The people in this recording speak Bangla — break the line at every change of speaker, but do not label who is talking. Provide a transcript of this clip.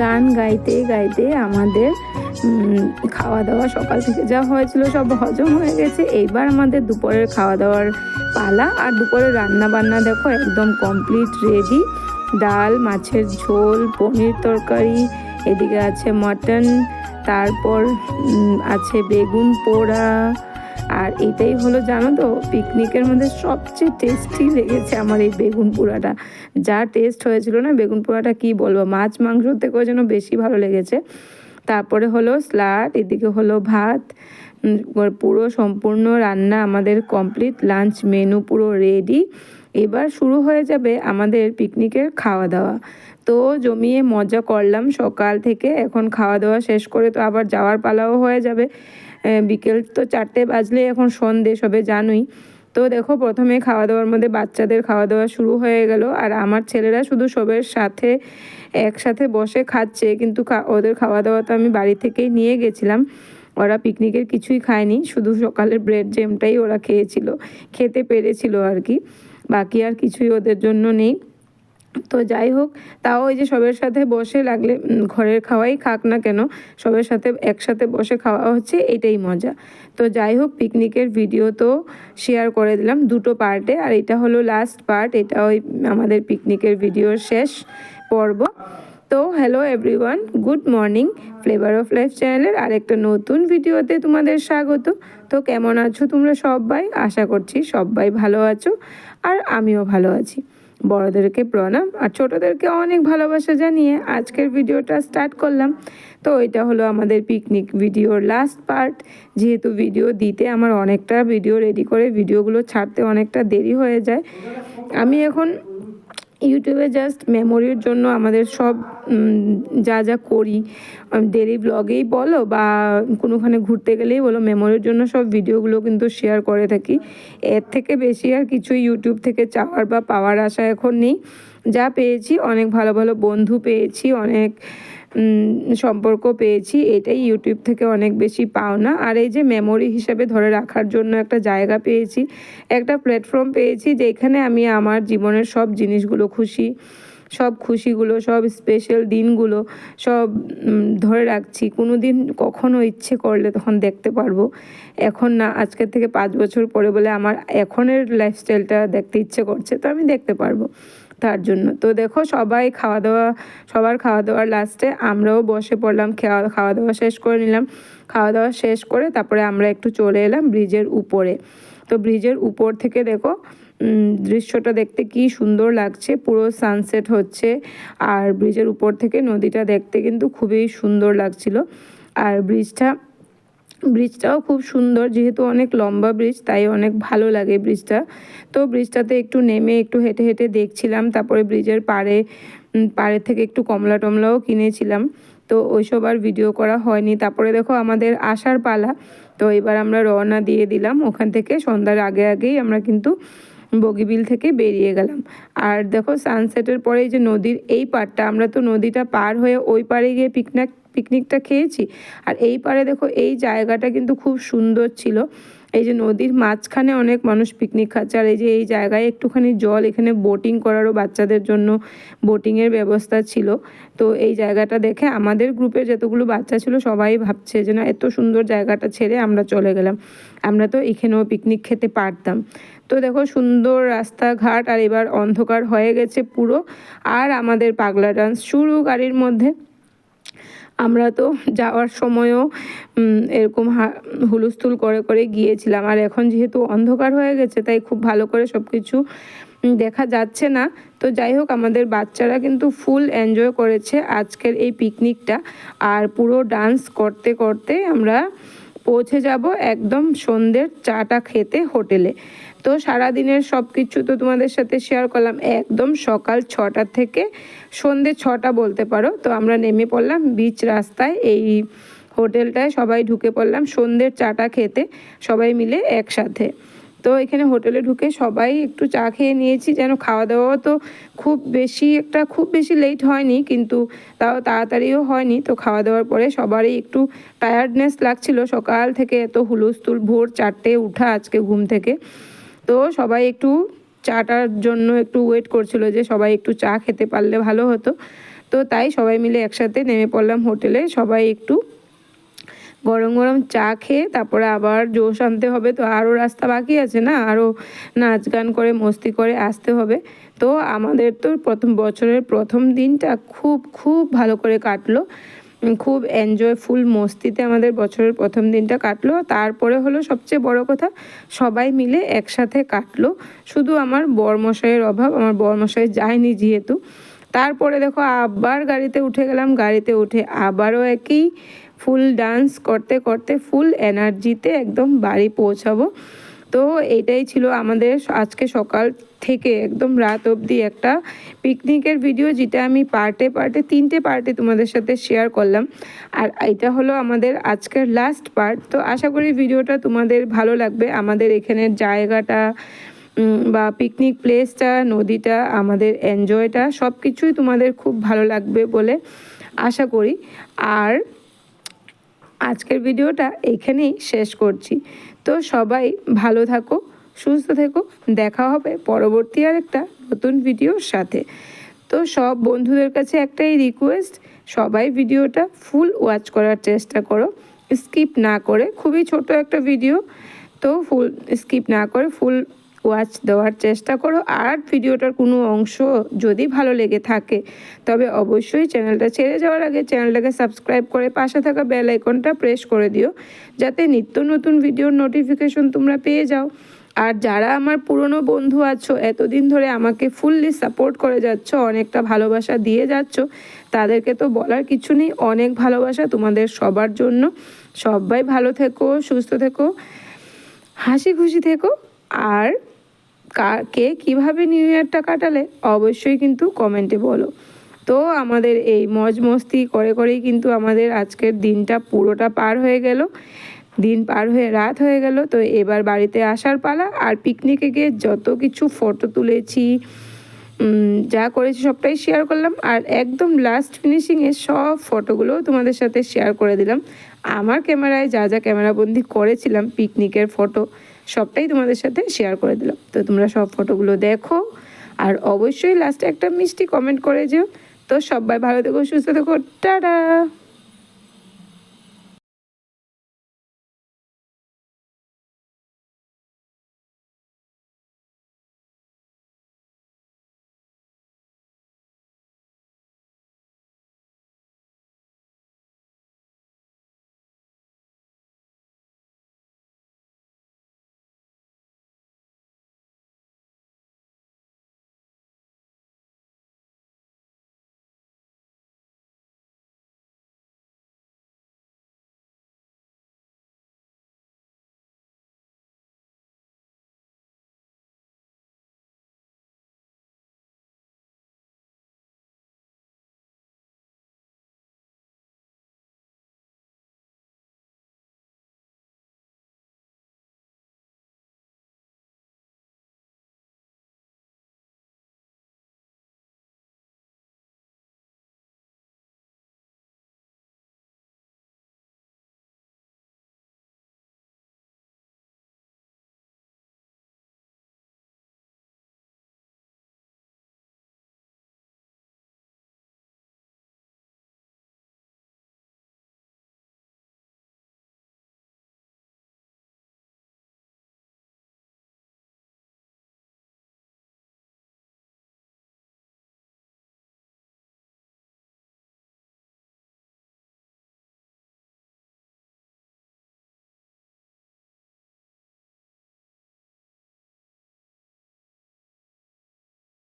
গান গাইতে গাইতে আমাদের খাওয়া দাওয়া সকাল থেকে যা হয়েছিল সব হজম হয়ে গেছে। এইবার আমাদের দুপুরের খাওয়া দাওয়ার পালা আর দুপুরে রান্না বান্না দেখো একদম কমপ্লিট রেডি ডাল, মাছের ঝোল, পনির তরকারি, এদিকে আছে মটন তারপর আছে বেগুন পোড়া আর এটাই হলো জানো তো পিকনিকের মধ্যে সবচেয়ে টেস্টি লেগেছে আমার এই বেগুন পোড়াটা। যা টেস্ট হয়েছিল না, বেগুন পোড়াটা কি বলব, মাছ মাংস থেকেও যেন বেশি ভালো লেগেছে। তারপরে হলো স্লাড এদিকে হলো ভাত পুরো সম্পূর্ণ রান্না আমাদের কমপ্লিট লাঞ্চ মেনু পুরো রেডি এবার শুরু হয়ে যাবে আমাদের পিকনিকের খাওয়া দাওয়া। তো জমিয়ে মজা করলাম সকাল থেকে। এখন খাওয়া দাওয়া শেষ করে তো আবার যাওয়ার পালাও হয়ে যাবে। বিকেল তো চারটে বাজলে এখন সন্ধে সবে, জানুই। তো দেখো, প্রথমে খাওয়া দাওয়ার মধ্যে বাচ্চাদের খাওয়া দাওয়া শুরু হয়ে গেল। আর আমার ছেলেরা শুধু সবের সাথে, একসাথে বসে খাচ্ছে। কিন্তু ওদের খাওয়া দাওয়া তো আমি বাড়ি থেকেই নিয়ে গেছিলাম। ওরা পিকনিকের কিছুই খায়নি। শুধু সকালের ব্রেড জ্যামটাই ওরা খেয়েছিল। খেতে পেরেছিল আর কি। বাকি আর কিছুই ওদের জন্য নেই। তো যাই হোক, তাও ওই যে সবের সাথে বসে লাগলে ঘরের খাওয়াই খাক না কেন, সবের সাথে একসাথে বসে খাওয়া হচ্ছে, এটাই মজা। তো যাই হোক, পিকনিকের ভিডিও তো শেয়ার করে দিলাম দুটো পার্টে আর এটা হলো লাস্ট পার্ট এটা ওই আমাদের পিকনিকের ভিডিওর শেষ পর্ব। তো hello everyone good morning flavour of life চ্যানেলের আরেকটা নতুন ভিডিওতে তোমাদের স্বাগত। তো কেমন আছো তোমরা সবাই? আশা করছি সবাই ভালো আছো, আর আমিও ভালো আছি। বড়োদেরকে প্রণাম আর ছোটদেরকে অনেক ভালোবাসা জানিয়ে আজকের ভিডিওটা স্টার্ট করলাম। তো এটা হলো আমাদের পিকনিক ভিডিওর লাস্ট পার্ট যেহেতু ভিডিও দিতে আমার অনেকটা ভিডিও রেডি করে ভিডিওগুলো ছাড়তে অনেকটা দেরি হয়ে যায়। আমি এখন ইউটিউবে জাস্ট মেমোরির জন্য আমাদের সব যা যা করি ডেলি ব্লগেই বলো বা কোনোখানে ঘুরতে গেলেই বলো মেমোরির জন্য সব ভিডিওগুলো কিন্তু শেয়ার করে থাকি। এর থেকে বেশি আর কিছু ইউটিউব থেকে চাওয়ার বা পাওয়ার আশা এখন নেই। যা পেয়েছি, অনেক ভালো ভালো বন্ধু পেয়েছি, অনেক সম্পর্ক পেয়েছি, এটাই ইউটিউব থেকে অনেক বেশি পাওনা। আর এই যে মেমোরি হিসাবে ধরে রাখার জন্য একটা জায়গা পেয়েছি, একটা প্ল্যাটফর্ম পেয়েছি, যেখানে আমি আমার জীবনের সব জিনিসগুলো খুশি, সব খুশিগুলো, সব স্পেশাল দিনগুলো, সব ধরে রাখছি। কোনো দিন কখনও ইচ্ছে করলে তখন দেখতে পারব। এখন না আজকের থেকে পাঁচ বছর পরে বলে আমার এখনের লাইফস্টাইলটা দেখতে ইচ্ছে করছে, তো আমি দেখতে পারব। তার জন্য। তো দেখো সবাই খাওয়া দাওয়া, সবার খাওয়া দাওয়ার লাস্টে আমরাও বসে পড়লাম খাওয়া খাওয়া দাওয়া শেষ করে নিলাম। খাওয়া দাওয়া শেষ করে তারপরে আমরা একটু চলে এলাম ব্রিজের উপরে। তো ব্রিজের উপর থেকে দেখো দৃশ্যটা দেখতে কি সুন্দর লাগছে, পুরো সানসেট হচ্ছে। আর ব্রিজের উপর থেকে নদীটা দেখতে কিন্তু খুবই সুন্দর লাগছিল। আর ব্রিজটা ব্রিজটাও খুব সুন্দর, যেহেতু অনেক লম্বা ব্রিজ, তাই অনেক ভালো লাগে ব্রিজটা। তো ব্রিজটাতে একটু নেমে একটু হেঁটে হেঁটে দেখছিলাম, তারপরে ব্রিজের পাড়ে পারে থেকে একটু কমলা টমলাও কিনেছিলাম। তো ওইসব আর ভিডিও করা হয়নি। তারপরে দেখো আমাদের আসার পালা, তো এবার আমরা রওনা দিয়ে দিলাম। ওখান থেকে সন্ধ্যার আগে আগেই আমরা কিন্তু বগিবিল থেকে বেরিয়ে গেলাম। আর দেখো সানসেটের পরে যে নদীর এই পারটা আমরা তো নদীটা পার হয়ে ওই পারে গিয়ে পিকনিক পিকনিকটা খেয়েছি। আর এই পারে দেখো এই জায়গাটা কিন্তু খুব সুন্দর ছিল। এই যে নদীর মাঝখানে অনেক মানুষ পিকনিক খাচ্ছে, আর এই যে এই জায়গায় একটুখানি জল, এখানে বোটিং করারও বাচ্চাদের জন্য বোটিংয়ের ব্যবস্থা ছিল। তো এই জায়গাটা দেখে আমাদের গ্রুপের যতগুলো বাচ্চা ছিল, সবাই ভাবছে যে না, এত সুন্দর জায়গাটা ছেড়ে আমরা চলে গেলাম। আমরা তো এখানেও পিকনিক খেতে পারতাম। তো দেখো সুন্দর রাস্তাঘাট, আর এবার অন্ধকার হয়ে গেছে পুরো। আর আমাদের পাগলা ডান্স শুরু গাড়ির মধ্যে। আমরা তো যাওয়ার সময়ও এরকম হুলস্থুল করে করে গিয়েছিলাম। আর এখন যেহেতু অন্ধকার হয়ে গেছে, তাই খুব ভালো করে সব কিছু দেখা যাচ্ছে না। তো যাই হোক, আমাদের বাচ্চারা কিন্তু ফুল এনজয় করেছে আজকের এই পিকনিকটা। আর পুরো ডান্স করতে করতে আমরা পৌঁছে যাব একদম সন্ধ্যের চাটা খেতে হোটেলে। তো সারাদিনের সব কিছু তো তোমাদের সাথে শেয়ার করলাম। একদম সকাল ছটা থেকে সন্ধে ছটা বলতে পারো। তো আমরা নেমে পড়লাম বিচ রাস্তায়। এই হোটেলটায় সবাই ঢুকে পড়লাম সন্ধ্যের চাটা খেতে। সবাই মিলে একসাথে। তো এখানে হোটেলে ঢুকে সবাই একটু চা খেয়ে নিয়েছি। যেন খাওয়া দাওয়াও তো খুব বেশি একটা, খুব বেশি লেট হয়নি, কিন্তু তাও তাড়াতাড়িও হয়নি। তো খাওয়া দাওয়ার পরে সবারই একটু টায়ার্ডনেস লাগছিল। সকাল থেকে এত হুলস্থুল ভোর চারটে উঠা আজকে ঘুম থেকে। তো সবাই একটু চাটার জন্য একটু ওয়েট করছিল যে সবাই একটু চা খেতে পারলে ভালো হতো। তো তাই সবাই মিলে একসাথে নেমে পড়লাম হোটেলে সবাই একটু গরম গরম চা খেয়ে তারপরে আবার জোশ আনতে হবে। তো আরও রাস্তা বাকি আছে না? আরও নাচ গান করে, মস্তি করে আসতে হবে। তো আমাদের তো প্রথম বছরের প্রথম দিনটা খুব খুব ভালো করে কাটলো। খুব এনজয় ফুল মস্তিতে আমাদের বছরের প্রথম দিনটা কাটলো। তারপরে হলো সবচেয়ে বড় কথা, সবাই মিলে একসাথে কাটলো। শুধু আমার বরমশাইয়ের অভাব, আমার বরমশাই যায়নি যেহেতু। তারপরে দেখো আবার গাড়িতে উঠে গেলাম, গাড়িতে উঠে আবারও একই ফুল ডান্স করতে করতে ফুল এনার্জিতে একদম বাড়ি পৌঁছাবো। তো এটাই ছিল আমাদের আজকে সকাল থেকে একদম রাত অবধি একটা পিকনিকের ভিডিও যেটা আমি পার্টে পার্টে তিনটে পার্টে তোমাদের সাথে শেয়ার করলাম। আর এটা হলো আমাদের আজকের লাস্ট পার্ট তো আশা করি ভিডিওটা তোমাদের ভালো লাগবে। আমাদের এখানের জায়গাটা বা পিকনিক প্লেসটা নদীটা, আমাদের এনজয়টা সব কিছুই তোমাদের খুব ভালো লাগবে বলে আশা করি। আর আজকের ভিডিওটা এখানেই শেষ করছি। তো সবাই ভালো থাকো, সুস্থ থেকো। দেখা হবে পরবর্তী আর একটা নতুন ভিডিওর সাথে। তো সব বন্ধুদের কাছে একটাই রিকোয়েস্ট সবাই ভিডিওটা ফুল ওয়াচ করার চেষ্টা করো। স্কিপ না করে, খুবই ছোট একটা ভিডিও তো ফুল স্কিপ না করে ফুল ওয়াচ দেওয়ার চেষ্টা করো। আর ভিডিওটার কোনো অংশ যদি ভালো লেগে থাকে, তবে অবশ্যই চ্যানেলটা ছেড়ে যাওয়ার আগে চ্যানেলটাকে সাবস্ক্রাইব করে পাশে থাকা বেল আইকনটা প্রেস করে দিও, যাতে নিত্য নতুন ভিডিওর নোটিফিকেশন তোমরা পেয়ে যাও। আর যারা আমার পুরনো বন্ধু আছো, এতদিন ধরে আমাকে ফুললি সাপোর্ট করে যাচ্ছ, অনেকটা ভালোবাসা দিয়ে যাচ্ছ, তাদেরকে তো বলার কিছু নেই। অনেক ভালোবাসা তোমাদের সবার জন্য। সবাই ভালো থেকো, সুস্থ থেকো, হাসি খুশি থেকো। আর কা- কীভাবে নিউ ইয়ারটা কাটালে, অবশ্যই কিন্তু কমেন্টে বলো। তো আমাদের এই মজ মস্তি করে করেই কিন্তু আমাদের আজকের দিনটা পুরোটা পার হয়ে গেল। দিন পার হয়ে রাত হয়ে গেল, তো এবার বাড়িতে আসার পালা আর পিকনিকে গিয়ে যত কিছু ফটো তুলেছি যা করেছি সবটাই শেয়ার করলাম। আর একদম লাস্ট ফিনিশিংয়ে সব ফটোগুলো তোমাদের সাথে শেয়ার করে দিলাম। আমার ক্যামেরায় যা যা ক্যামেরাবন্দি করেছিলাম পিকনিকের ফটো সবটাই তোমাদের সাথে শেয়ার করে দিলাম। তো তোমরা সব ফটোগুলো দেখো আর অবশ্যই লাস্টে একটা মিষ্টি কমেন্ট করে যেও। তো সবাই ভালো থেকো, সুস্থ থেকো, টাটা!